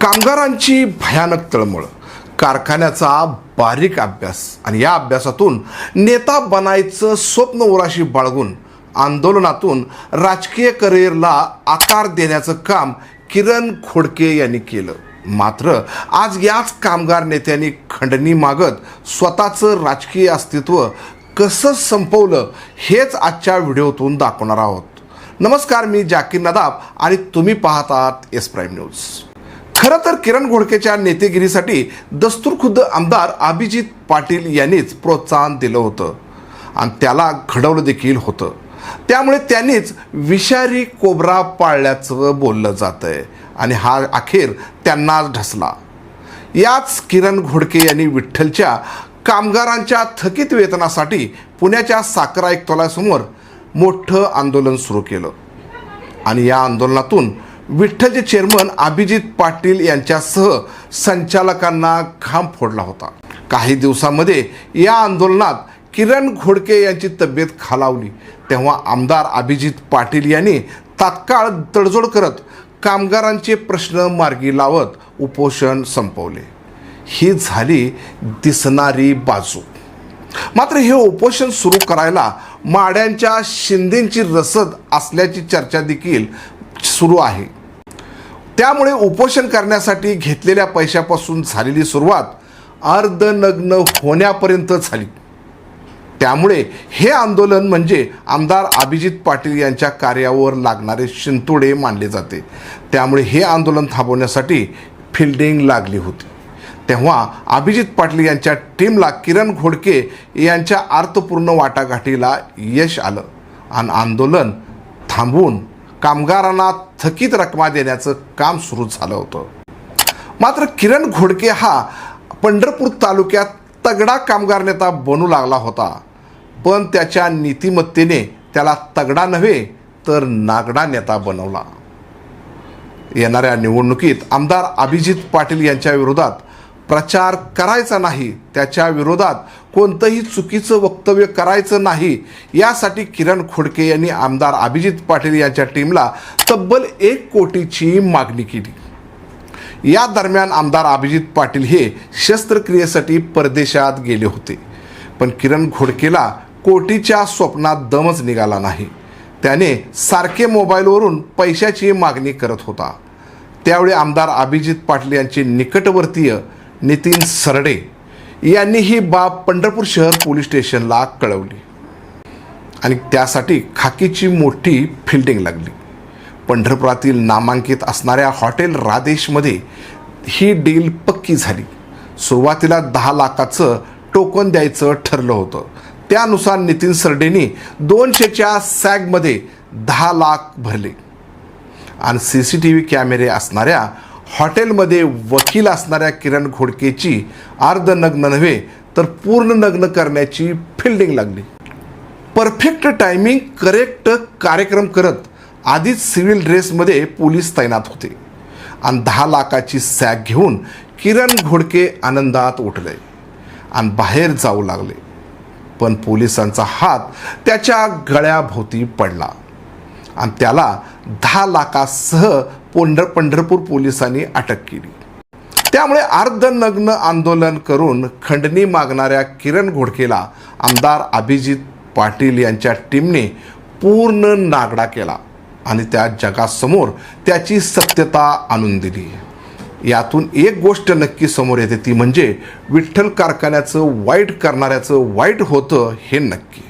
कामगारांची भयानक तळमळ कारखान्याचा बारीक अभ्यास आणि या अभ्यासातून नेता बनायचं स्वप्न उराशी बाळगून आंदोलनातून राजकीय करिअरला आकार देण्याचं काम किरण खोडके यांनी केलं. मात्र आज याच कामगार नेत्यांनी खंडणी मागत स्वतःचं राजकीय अस्तित्व कसं संपवलं हेच आजच्या व्हिडिओतून दाखवणार आहोत. नमस्कार मी जाकीर नदाब आणि तुम्ही पाहतात एस प्राईम न्यूज. खरं तर किरण घोडकेच्या नेतेगिरीसाठी दस्तूरखुद्द आमदार अभिजित पाटील यांनीच प्रोत्साहन दिलं होतं. आणि त्याला घडवलं देखील होतं. त्यामुळे त्यांनीच विषारी कोबरा पाळल्याचं बोललं जातंय. आणि हा अखेर त्यांनाच ढसला. याच किरण घोडके यांनी विठ्ठलच्या कामगारांच्या थकीत वेतनासाठी पुण्याच्या साखर आयुक्तालयासमोर मोठं आंदोलन सुरू केलं. आणि या आंदोलनातून विठ्ठलचे चेअरमन अभिजित पाटील यांच्यासह संचालकांना घाम फोडला होता. काही दिवसामध्ये या आंदोलनात किरण घोडके यांची तब्येत खालावली. तेव्हा आमदार अभिजित पाटील यांनी तात्काळ तडजोड करत कामगारांचे प्रश्न मार्गी लावत उपोषण संपवले. ही झाली दिसणारी बाजू. मात्र हे उपोषण सुरू करायला माड्यांच्या शिंदेची रसद असल्याची चर्चा देखील सुरू आहे. त्यामुळे उपोषण करण्यासाठी घेतलेल्या पैशापासून झालेली सुरुवात अर्धनग्न होण्यापर्यंत झाली. त्यामुळे हे आंदोलन म्हणजे आमदार अभिजित पाटील यांच्या कार्यावर लागणारे शिंतोडे मानले जाते. त्यामुळे हे आंदोलन थांबवण्यासाठी फिल्डिंग लागली होती. तेव्हा अभिजित पाटील यांच्या टीमला किरण घोडके यांच्या अर्थपूर्ण वाटाघाटीला यश आलं. आणि आंदोलन थांबवून कामगारांना थकीत रकमा देण्याचं काम सुरू झालं होतं. मात्र किरण घोडके हा पंढरपूर तालुक्यात तगडा कामगार नेता बनू लागला होता. पण त्याच्या नीतिमत्तेने त्याला तगडा नव्हे तर नागडा नेता बनवला. येणाऱ्या निवडणुकीत आमदार अभिजित पाटील यांच्या विरोधात प्रचार करायचा नाही त्याच्या विरोधात कोणतंही चुकीचं वक्तव्य करायचं नाही. यासाठी किरण खोडके यांनी आमदार अभिजित पाटील यांच्या टीमला तब्बल एक कोटीची मागणी केली. या दरम्यान आमदार अभिजित पाटील हे शस्त्रक्रियेसाठी परदेशात गेले होते. पण किरण घोडकेला कोटीच्या स्वप्नात दमच निघाला नाही. त्याने सारखे मोबाईलवरून पैशाची मागणी करत होता. त्यावेळी आमदार अभिजित पाटील यांचे निकटवर्तीय नितीन सरडे यांनी ही बाब पंढरपूर शहर पोलीस स्टेशनला कळवली. आणि त्यासाठी खाकीची मोठी फिल्डिंग लागली. पंढरपुरातील नामांकित असणाऱ्या हॉटेल राधेशमध्ये ही डील पक्की झाली. सुरुवातीला दहा लाखाचं टोकन द्यायचं ठरलं होतं. त्यानुसार नितीन सरडेनी दोनशेच्या सॅगमध्ये दहा लाख भरले. आणि सी सी टी व्ही कॅमेरे असणाऱ्या हॉटेलमध्ये वकील असणाऱ्या किरण घोडकेची अर्धनग्न नव्हे तर पूर्ण नग्न करण्याची फिल्डिंग लागली. परफेक्ट टायमिंग करेक्ट कार्यक्रम करत आधीच सिव्हिल ड्रेसमध्ये पोलीस तैनात होते. आणि दहा लाखाची सॅग घेऊन किरण घोडके आनंदात उठले आणि बाहेर जाऊ लागले. पण पोलिसांचा हात त्याच्या गळ्याभोवती पडला आणि त्याला दहा लाखासह पोंढर पंढरपूर पोलिसांनी अटक केली. त्यामुळे अर्धनग्न आंदोलन करून खंडणी मागणाऱ्या किरण घोडकेला आमदार अभिजित पाटील यांच्या टीमने पूर्ण नागडा केला आणि त्या जगासमोर त्याची सत्यता आणून दिली. यातून एक गोष्ट नक्की समोर येते ती म्हणजे विठ्ठल कारखान्याचं वाईट करणाऱ्याचं वाईट होतं हे नक्की.